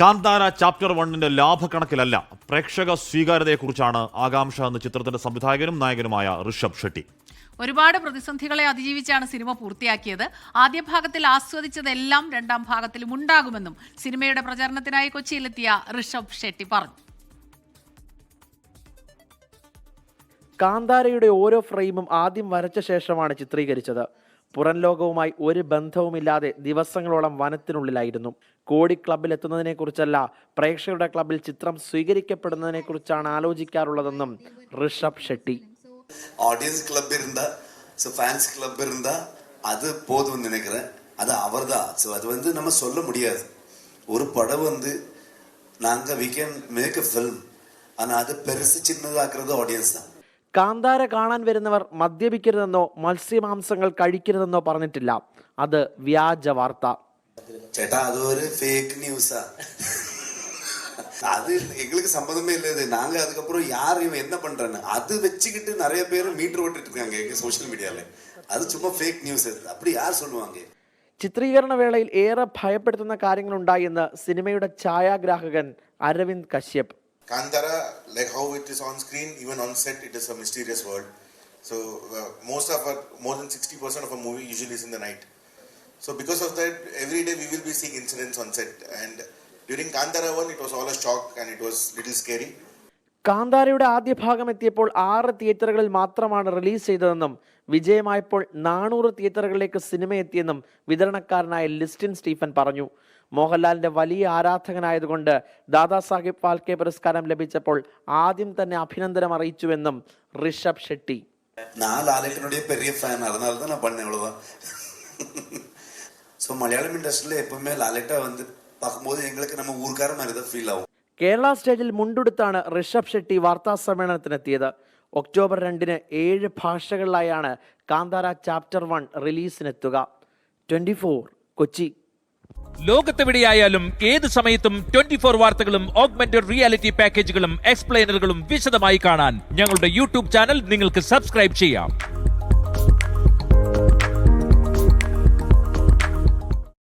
Kantara chapter വണ്ണിന്റെ ലാഭക്കണക്കിലല്ല പ്രേക്ഷക സ്വീകാര്യതയെക്കുറിച്ചാണ് ആകാംക്ഷ എന്ന ചിത്രത്തിന്റെ സംവിധായകനും നായകനുമായ ഋഷഭ് ഷെട്ടി. ഒരുപാട് പ്രതിസന്ധികളെ അതിജീവിച്ചാണ് സിനിമ പൂർത്തിയാക്കിയത്. ആദ്യ ഭാഗത്തിൽ ആസ്വദിച്ചതെല്ലാം രണ്ടാം ഭാഗത്തിലും ഉണ്ടാകുമെന്നും സിനിമയുടെ പ്രചരണത്തിനായി കൊച്ചിയിലെത്തിയ ഋഷഭ് ഷെട്ടി പറഞ്ഞു. കാന്താരയുടെ ഓരോ ഫ്രെയിമും ആദ്യം വരച്ച ശേഷമാണ് ചിത്രീകരിച്ചത്. പുറം ലോകവുമായി ഒരു ബന്ധവുമില്ലാതെ ദിവസങ്ങളോളം വനത്തിനുള്ളിലായിരുന്നു കോടി ക്ലബിൽ എത്തുന്നതിനെക്കുറിച്ചല്ല പ്രേക്ഷകരുടെ ക്ലബിൽ ചിത്രം സ്വീകരിക്കപ്പെടുന്നതിനെക്കുറിച്ചാണ് ആലോചിക്കാറുള്ളതെന്നും ഋഷഭ് ഷെട്ടി ஆடியன்ஸ் கிளப் இருந்தா ஸோ ஃபேன்ஸ் கிளப் இருந்தா அது போதும்னு நினைக்கிறேன் அது அவர்தான் ஸோ அது வந்து நம்ம சொல்ல முடியாது ஒரு படம் வந்து நாங்க we can make a film ஆனா அது பெருசு சின்னதாக்குறது ஆடியன்ஸ் தான் കാന്താര കാണാൻ വരുന്നവർ മദ്യപിക്കരുതെന്നോ മത്സ്യമാംസങ്ങൾ കഴിക്കരുതെന്നോ പറഞ്ഞിട്ടില്ല അത് വ്യാജ വാർത്ത ചേട്ടാ அது ஒரு ஃபேக் நியூஸா அது எங்களுக்கு சம்மந்தமே இல்லை இது நாங்க அதுக்கப்புறம் யார் இவன் என்ன பண்றான்னு அது வச்சுக்கிட்டு நிறைய பேர் மீட்டர் ஓட்டிட்டு இருக்காங்க எங்க சோஷியல் மீடியால அது சும்மா ஃபேக் நியூஸ் அது அப்படி யார் சொல்லுவாங்க ചിത്രീകരണ വേളയിൽ ഏറെ ഭയപ്പെടുത്തുന്ന കാര്യങ്ങളുണ്ടായെന്ന് സിനിമയുടെ ഛായാഗ്രാഹകൻ Aravind Kashyap Kantara, like how it is on screen, even on set, it is a mysterious world. So uh, most of our, more than 60% of a movie usually is in the night. So because of that, every day we will be seeing incidents on set. And during Kantara one, it was all a shock and it was little scary. കാന്താരയുടെ ആദ്യ ഭാഗം എത്തിയപ്പോൾ ആറ് തിയേറ്ററുകളിൽ മാത്രമാണ് release ചെയ്തതെന്നും വിജയമായപ്പോൾ നാനൂറ് തിയേറ്ററുകളിലേക്ക് സിനിമ എത്തിയെന്നും വിതരണക്കാരനായ ലിസ്റ്റിൻ സ്റ്റീഫൻ പറഞ്ഞു മോഹൻലാലിന്റെ വലിയ ആരാധകനായതുകൊണ്ട് ദാദാസാഹിബ് ഫാൽക്കെ പുരസ്കാരം ലഭിച്ചപ്പോൾ ആദ്യം തന്നെ അഭിനന്ദനം അറിയിച്ചുവെന്നും ഋഷഭ് ഷെട്ടി நான் லாலேட்டனுடைய பெரிய ஃபேன் அதனால தான் நான் பண்ணேன் அவ்வளவுதான் ஸோ மலையாளம் இண்டஸ்ட்ரியில் எப்பவுமே லாலேட்டா வந்து பார்க்கும்போது எங்களுக்கு நம்ம ஊர்க்கார மாதிரி தான் ஃபீல் ஆகும் കേരള സ്റ്റേജിൽ മുണ്ടുടുത്താണ് ഋഷഭ് ഷെട്ടി വാർത്താ സമ്മേളനത്തിനെത്തിയത്. ഒക്ടോബർ രണ്ടിന് ഏഴ് ഭാഷകളിലായാണ് Kantara chapter one റിലീസിനെത്തുക. Twenty four Kochi. ലോകത്തെവിടെയായാലും ഏത് സമയത്തും ട്വന്റി ഫോർ വാർത്തകളും ഓഗ്മെന്റഡ് റിയാലിറ്റി പാക്കേജുകളും എക്സ്പ്ലെയിനറുകളും വിശദമായി കാണാൻ ഞങ്ങളുടെ യൂട്യൂബ് ചാനൽ നിങ്ങൾക്ക് സബ്സ്ക്രൈബ് ചെയ്യാം.